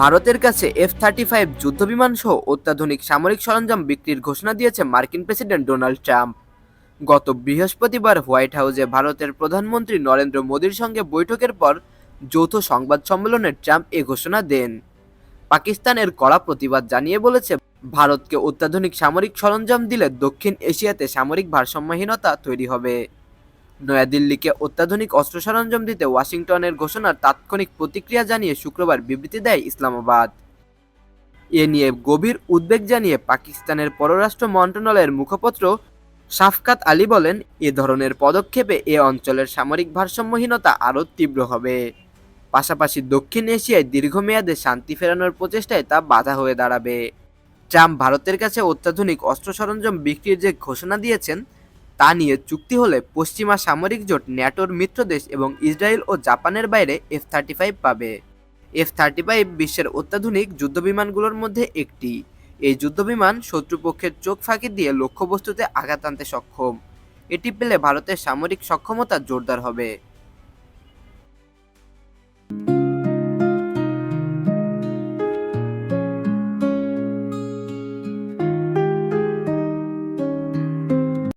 ভারতের কাছে F thirty five যুদ্ধবিমান সহ অত্যাধুনিক সামরিক সরঞ্জাম বিক্রির ঘোষণা দিয়েছে মার্কিন প্রেসিডেন্ট ডোনাল্ড ট্রাম্প। গত বৃহস্পতিবার হোয়াইট হাউসে ভারতের প্রধানমন্ত্রী নরেন্দ্র মোদীর সঙ্গে বৈঠকের পর যৌথ সংবাদ সম্মেলনে ট্রাম্প এ ঘোষণা দেন। পাকিস্তানের কড়া প্রতিবাদ জানিয়ে বলেছে, ভারতকে অত্যাধুনিক সামরিক সরঞ্জাম দিলে দক্ষিণ এশিয়াতে সামরিক ভারসাম্যহীনতা তৈরি হবে। নয়াদিল্লিকে অত্যাধুনিক অস্ত্র সরঞ্জাম দিতে ওয়াশিংটনের ঘোষণার তাৎক্ষণিক প্রতিক্রিয়া জানিয়ে শুক্রবার বিবৃতি দেয় ইসলামাবাদ। এ নিয়ে গভীর উদ্বেগ জানিয়ে পাকিস্তানের পররাষ্ট্র মন্ত্রণালয়ের মুখপত্র শাফকাত আলী বলেন, এ ধরনের পদক্ষেপে এ অঞ্চলের সামরিক ভারসাম্যহীনতা আরও তীব্র হবে। পাশাপাশি দক্ষিণ এশিয়ায় দীর্ঘমেয়াদে শান্তি ফেরানোর প্রচেষ্টায় তা বাধা হয়ে দাঁড়াবে। ট্রাম্প ভারতের কাছে অত্যাধুনিক অস্ত্র সরঞ্জাম বিক্রির যে ঘোষণা দিয়েছেন তা নিয়ে চুক্তি হলে পশ্চিমা সামরিক জোট ন্যাটোর মিত্রদেশ এবং ইসরায়েল ও জাপানের বাইরে এফ থার্টি ফাইভ পাবে। এফ থার্টি ফাইভ বিশ্বের অত্যাধুনিক যুদ্ধবিমানগুলোর মধ্যে একটি। এই যুদ্ধবিমান শত্রুপক্ষের চোখ ফাঁকি দিয়ে লক্ষ্যবস্তুতে আঘাত আনতে সক্ষম। এটি পেলে ভারতের সামরিক সক্ষমতা জোরদার হবে।